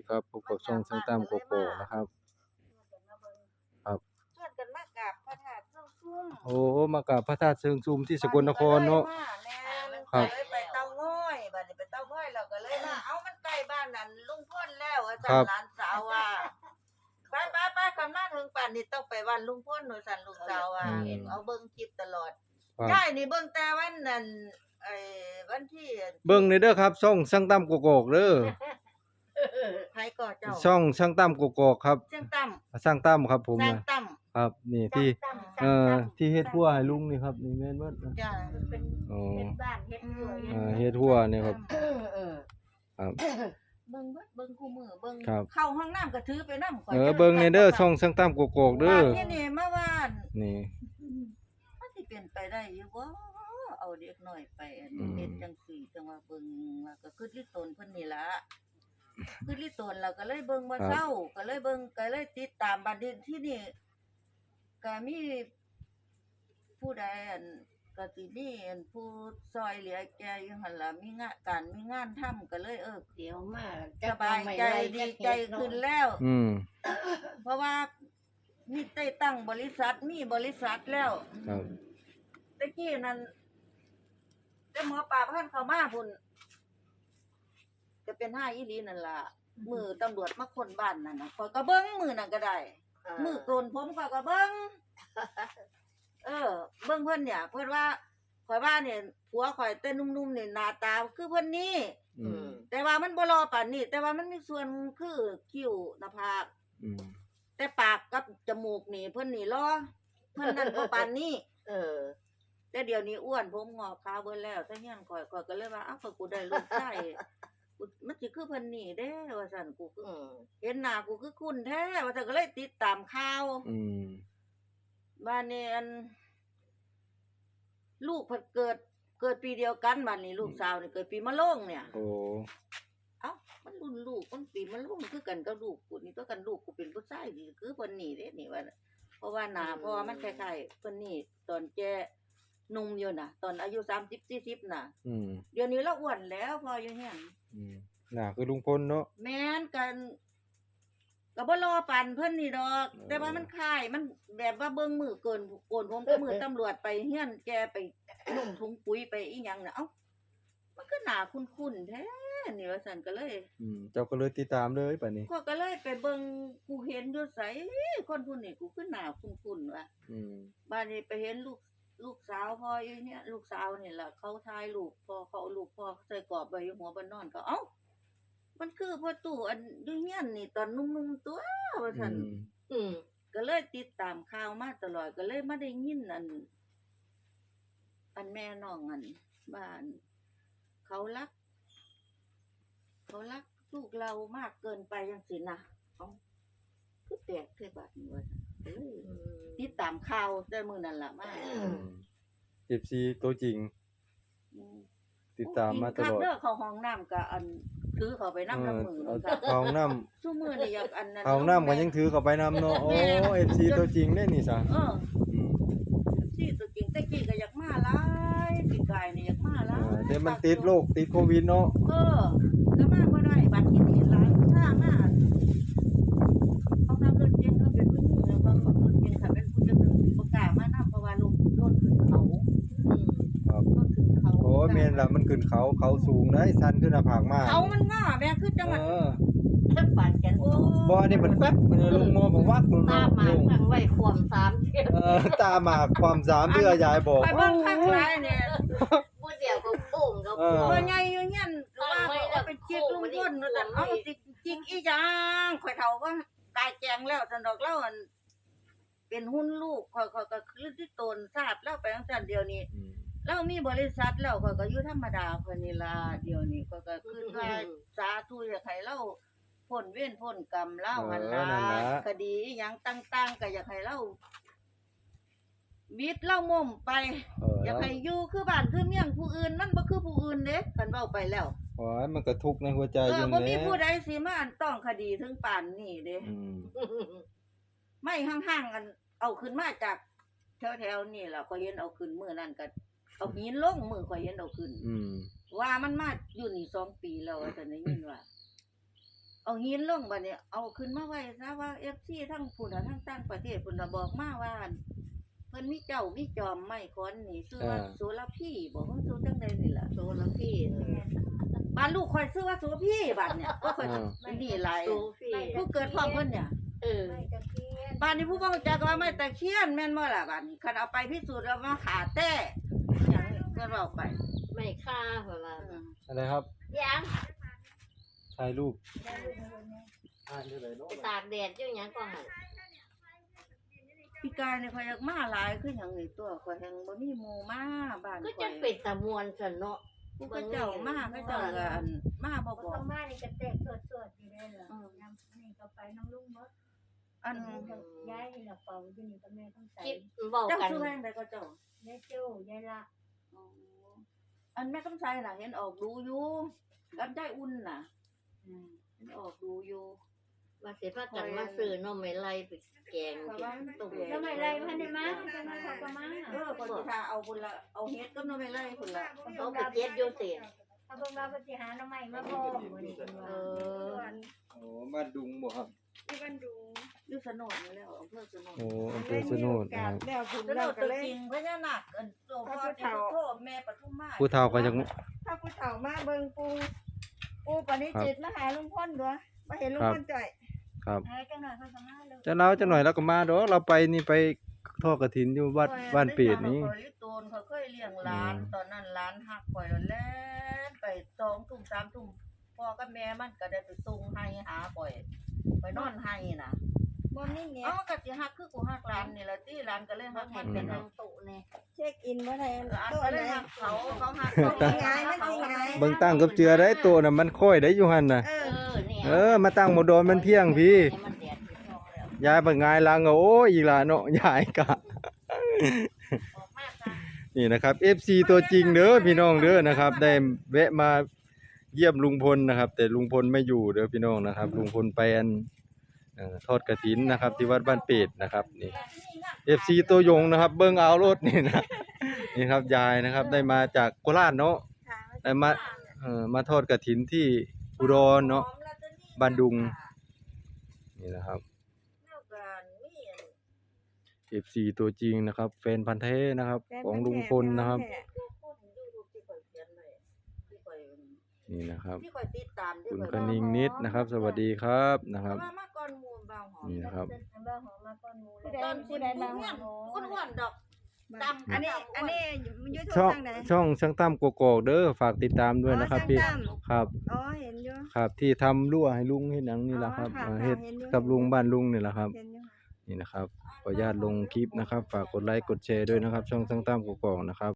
ดีครับพบกับช่องช่างตั้มโกโก้นะครับ ครับชวนกันมากราบพระธาตุเชิงซุ่มโอ้มากราบพระธาตุเชิงชุมที่สกลนครเนาะ แม่นครัก็บ เลยไปเตาง้อยบัดนี้ไปเตาง้อยเราก็เลยมาเอ้ามันใกล้บ้านนั่นลุงพ่นแล้วอาจารย์หลานสาวว่าไปไปไปกันมาถึงป่านนี้ต้องไปวันลุงพ่นหนูสั่นลูกสาวว่าเห็นเอาเบิ่งคลิปตลอดครับใช่นี่เบิ่งแต่วันนั้นไอ้วันที่ เบิ่งในเด้อครับช่องช่างตั้มโกโก้เด้อ ใครก่อเจ้าช่องช่างตั้มโกโก้ครับเชียงตั้มช่างตั้มครับผมสร้างนะตั้มครับ นี่ที่ตั้มเอ่อที่เฮ็ดหัวให้ลุงนี่ครับนี่แม่นเบิดนะจ้าเป็นอ๋อเฮ็ดบ้านเฮ็ดเรือนเอ่อเฮ็ดหัวนี่ครับเออเออครับ เบิ่งเบิดเบิ่งคู่มือเบิ่งครับ เข้าห้องน้ำก็ถือไปนำเออเบิ่งในเด้อช่องช่างตั้มโกโก้เด้อ ที่นี่มาว่านนี่ มันสิเป็นไปได้อยู่บ่เอาเด็กน้อยไปอันอืม เฮ็ดจังซี่จังว่าเบิ่งว่าก็คือลิตนเพิ่นนี่ล่ะ คือลิตนแล้วก็เลยเบิ่งบ่เศร้า ก็เลยเบิ่งก็เลยติดตามบัดนี้ที่นี่ก็มีผู้ใดอันก็สิมีอันผู้ซอยเหลือแกอยู่หั่นล่ะมีงานการมีงานทำก็เลยเออเดี๋ยวมาสบายใจดีใจขึ้นแล้ว อืมเพราะว่ามีได้ตั้งบริษัทมีบริษัทแล้วครับตะกี้นั้นแต่หมอปลาพันเข้ามาพุ่น จะเป็นห้าอีหลีนั่นล่ะมือตำรวจมาคนบ้านนั่นน่ะข้อยก็เบิ่งมือนั่นก็ได้ มือโกนผมข้อยก็เบิ่งเออ เบิ่งเพิ่นเนี่ย เพิ่นว่าข่อยว่าเนี่ยผัวข่อยแต่นุ่มๆนี่หน้าตาคือเพิ่นนี่อืมแต่ว่ามันบ่รอปานนี้แต่ว่ามันมีส่วนคือคิ้วหน้าผากอืมแต่ปากกับจมูกนี่เพิ่นนี่รอเพิ่นนั่นบ่ปานนี้เออแต่เดี๋ยวนี้อ้วนผมงอกขาวเบิดแล้วแต่เฮียนข่อยข่อยก็เลยว่าอ้าวข้อยกูได้ลูกชาย กูมันสิคือเพิ่นนี่เด้ว่าซั่นกูคืออืมเห็นหน้ากูคือคุณแท้ว่าซั่นก็เลยติดตามข่าวอืม บ้านนี้อัน ลูกเพิ่นเกิด เกิดปีเดียวกันบ้านนี้ลูกสาวนี่เกิดปีมะโรงเนี่ย โอ้ เอ้ามันรุ่นลูกมันปีมะโรงคือกันกับลูกกูนี่ตัวกันลูกกูเป็นผู้ชายนี่คือเพิ่นนี่เด้นี่ว่าเพราะว่าหน้าเพราะว่ามันคล้ายๆเพิ่นนี่ตอนแกหนุ่มอยู่น่ะ ตอนอายุ30 40น่ะ อืม เดี๋ยวนี้เราอ้วนแล้วพออยู่เฮียน อืมน่าคือลุงพลเนาะ แม่นกันก็บ่รอปานเพิ่นนี่ดอก เออ แต่ว่ามันคล้ายมันแบบว่าเบิ่งมือเกินโกนผมก็มือตำรวจไปเฮียนแกไปนุ่งถุงปุ๋ยไปอีหยังน่ะเอ้ามันก็หน้าคุ้นๆแท้นี่ว่าซั่นก็เลยอืมเจ้าก็เลยติดตามเลยป่านนี้ก็ก็เลยไปเบิ่งกูเห็นอยู่ไสคนผู้นี้กูคือหน้าคุ้นๆว่ะ อืม บ้านนี้ไปเห็นลูก ลูกสาวพ่ออยู่เนี่ยลูกสาวนี่ล่ะเขาทายลูกพ่อเขาเอาลูกพ่อใส่กรอบไว้อยู่หัวบ้านนอนก็เอ้า มันคือพ่อตู่อันอยู่เฮียนนี่ตอนนุ่มๆตัวว่าอืซั่นมอืมก็เลยติดตามข่าวมาตลอดก็เลยมาได้ยินอัน อันแม่น้องอันบ้าน เขารัก เขารักลูกเรามากเกินไปจังซี่นะเอ้าคือแปลกแค่บัดนี้ว่าซั่นก็เลยติดตามข่าวแต่มื้อนั้นล่ะมา อืม FC ตัวจริงอืมติดตามมาตลอดคักเด้อเข้าห้องน้ำก็อันถือเข้าไปนำน้ำมือเออเนาะเอาค่ะเข้าห้องน้ำซุมื้อนี่อยากอันนั้นเข้าห้องน้ำก็ยังถือกลับไปนำเนาะโอ้ FC ตัวจริงเด้นี่ซะเอออืมที่ตัวจริงแต่กี้ก็อยากมาหลายปีกายนี่อยากมาหเอลายอแต่มันติดโรคติดโควิดเนาะ เออก็มาบ่ได้บัดที่นี่หลายถ้ามาเขาทำรถเก่งเขาเป็นผู้หญิงแล้วก็ขับรถเก่งค่ะเป็นผู้จัดการบ่กล้ามานํเพราะว่าลงรถขึ้นเขา อืม ครับ รถขึ้นเขา่นละมันขึ้นเขาเขาสูงได้ชันขึ้นหน้าผากมากเขามันง่อแม่คือจังหวัดเออถ้าปานกันโอ้บ่อันนี้มันแป๊บมันลงมอผมวักลงตาเนาะหมากทางไว้ความสามเที่ยวเออตาหมากความสามเดือยายบอกไปบิ่งข้างหลายเนี่ยผู้เดียวก็พุ่งก็ปุ่งวใหญ่อยู่เงี้ยว่าเขาเป็นจิกลุงพ่นนั่นเอาจิกจิกอีหยังข่อยเฒ่าก็ตายแจงแล้วสันดอกเล่าอันเป็นหุ้นลูกข่อยข่อยก็คือที่ตนทราบแล้วไปจังซั่นเดียวนี้ เรามีบริษัทแล้วข่อยก็อยู่ธรรมดาข่อยนี่ล่ะเดี๋ยวนี้ข่อยก็คือว่าสาธุอยากให้เราพ้นเวรพ้นกรรมเล่าหั่นล่ะ คดีอิหยังต่างๆก็อยากให้เราวิทย์เล่าม่มไป เอออยากให้อยู่คือบ้านคือเมียงผู้อื่น มันบ่คือผู้อื่นเด้คันเว้าไปแล้ว โอ้ยมันก็ทุกข์ในหัวใจเอออยู่บ่มีแหผู้ละใดสิมาอันต้องคดีถึงป่านนี้เด้อืมไม่ห่างๆกันเอาขึ้นมาจากแถวๆนี่ล่ะก็เห็นเอาขึ้นมื้อนั้นก็ เอาหินลงมือก็เห็นเอาขึ้น อืม ว่ามันมาอยู่นี่สองปีแล้วว่าซั่นได้ยินว่า เอาหินลงบัดนี้เอาขึ้นมาไว้ซะว่า FC ทั้งพุ่นน่ะทั้งต่างประเทศพุ่นน่ะบอกมาว่าอั่นเพิ่นมีเจ้ามีจอมไม้ขอนนี่ชื่อว่าอ่าโสระพี่บอกว่าชื่อจังไดนี่ล่ะโซลพี่บ้านลูกข่อยชื่อว่าโสระพี่บัดเนี่ยก็ข่อยอ่าเป็นนี่หลายโซพี่ผู้เกิดพร้อมเพิ่นเนี่ย เออ ไม่ตะเคียนบ้านนี้ผู้บ่รู้จักว่าไม้ตะเคียนแม่นบ่ล่ะบัดนี้คันเอาไปพิสูจน์แล้วมาขาแต้ หยังเพิ่นเอาไปไม่ฆ่าเวลาอืมอะไรครับยังถ่ายรูปได้ลูกเงินเนี่ยถ่ายได้เนาะไปตากแดดอยู่หยังก็หันพี่กายเนี่ยข่อยอยากมาหลายคือหยังนี่ตัวข่อยแฮงบ่มีหมู่มาบ้านก็ข่จะอยเป็นตะมวนซะเนาะผู้เขาเจ้ามาเขาเจ้าก็อันมาบ่บ่บต้ออกงมานี่ก็แตกสดๆอยู่ได้เหรอน้ำนี่ก็ไปน้ำลุงหมดอันย้ายให้เราเป่าอยู่นี่ก็แม่ต้องใส่คิดเว้าเจ้ากันชื่อแม่ใดก็เจ้ายายโจ้ยายละ อ๋ออันแม่กำไสน่ะ เห็นออกดูอยู่กันได้อุ่นน่ะอืมเห็นออกดูอยู่ว่าสิพากันมาซื้อหน่อไม้ไล่ไปแกงกินตุ่มแล้วไม่ไรพันได้มาจะมาเขาก็มาเออคนสิทาเอาพุ่นละเอาเฮ็ดกับน้ำไม่ไล่พุ่นละเขาไปเจ็ดอยู่เสียถ้าเบิ่งเราก็สิหาน้ำใหม่มาพอมื้อนี้เออโอ้บ้านดุงบ่ครับ อยู่สนดนี่แล้วอำเภอสนดโอ้อำเภอสนุนนะครับแล้วคุณสนเราดก็ตัวเลยจริงพญานาคอันโตพ่อที่โทษแม่ปทุมมาผู้เฒ่าก็ยังถ้าผู้เฒ่ามาเบิ่งปูปูปณิจิตมาหาลุงพ่นด้วยมาเห็นลุงครับพ่นจ่อยครับหาจังหน่อยเขาก็มาเลยจะเราจะหน่อยเราก็มาดอกเราไปนี่ไปทอดกฐินอยู่วัดบ้านเป็ดนี้ข่อยลิโตนเขาเคยเลี้ยงหลานอืมตอนนั้นหลานหักข่อยแล้วไปสองทุ่มสามทุ่มพ่อกับแม่มันก็ได้ไปส่งให้หาข่อย ไปนอนให้น่ะบ่มีเนี่ยเอ้าก็สิฮักคือกูฮักหลานนี่ล่ะติหลานก็เลยฮัเขากเห็มันนเป็เป็นนนนางตุเนี่ยเช็คอินบ่ได้หลานโต๊ะก็ไหเลนยฮักเขาเขาฮักมันสิหงายมันสิหงายเบิ่งตั้งกับเจือได้ตัวน่ะมันค่อยได้อยู่หั่นน่ะเอเอออเนี่ยเออมาตั้งบ่โดนมันเพียงพี่มันแดดที่ช่องแล้วยายไปงายหลังก็โอ้ยอีหล่ะเนาะยายกะออกมาซะนี่นะครับ FC ตัวจริงเด้อพี่น้องเด้อนะครับ ได้แวะมา เยี่ยมลุงพลนะครับ แต่ลุงพลไม่อยู่เด้อพี่น้องนะครับ ลุงพลไปอันเอ่อทอดกฐินนะครับ ที่วัดบ้านเป็ดนะครับนี่ FC ตัวยงนะครับ เบิ่งเอารถนี่นะนี่ครับยายนะครับ ได้มาจากโคราชเนาะได้มาเอ่อมาทอดกฐินที่อุดรเนาะบ้านดุงนี่นะครับแล้วกันมีอัน FC ตัวจริงนะครับ แฟนพันธุ์แท้นะครับ ของลุงพลนะครับ คนอยู่รูปที่ข่อยเขียนไว้ที่ข่อย นี่นะครับ ที่ข่อยติดตามที่คุณข่อยคณิงนิดนะครับ สวัสดีครับนะครับว่ามาก่อนหมู่บ่าวหอมนี่นะครับ บ้าหอมมาก้อนหมูผู้ใดตอนผู้ใดมาเงี้ยหอคนอ้วนดอกดำอันนี้อันนี้ยูทูบช่องทางไหน ช่องช่างตั้มกกอกเด้อฝากติดตามด้วยนะครับอ๋อพี่ช่างตั้ม ครับ อ๋อเห็นอยู่ ครับที่ทำรั่วให้ลุงเฮ็ดหนังนี่แหละครับอ๋อค่ะอ่าเฮ็ดเห็นอยู่ กับลุงบ้านลุงนี่แหละครับ เห็นอยู่นี่นะครับขออนุญาตลงคลิปนะครับ ฝากกดไลค์กดแชร์ด้วยนะครับ ช่องช่างตั้มกกอกนะครับ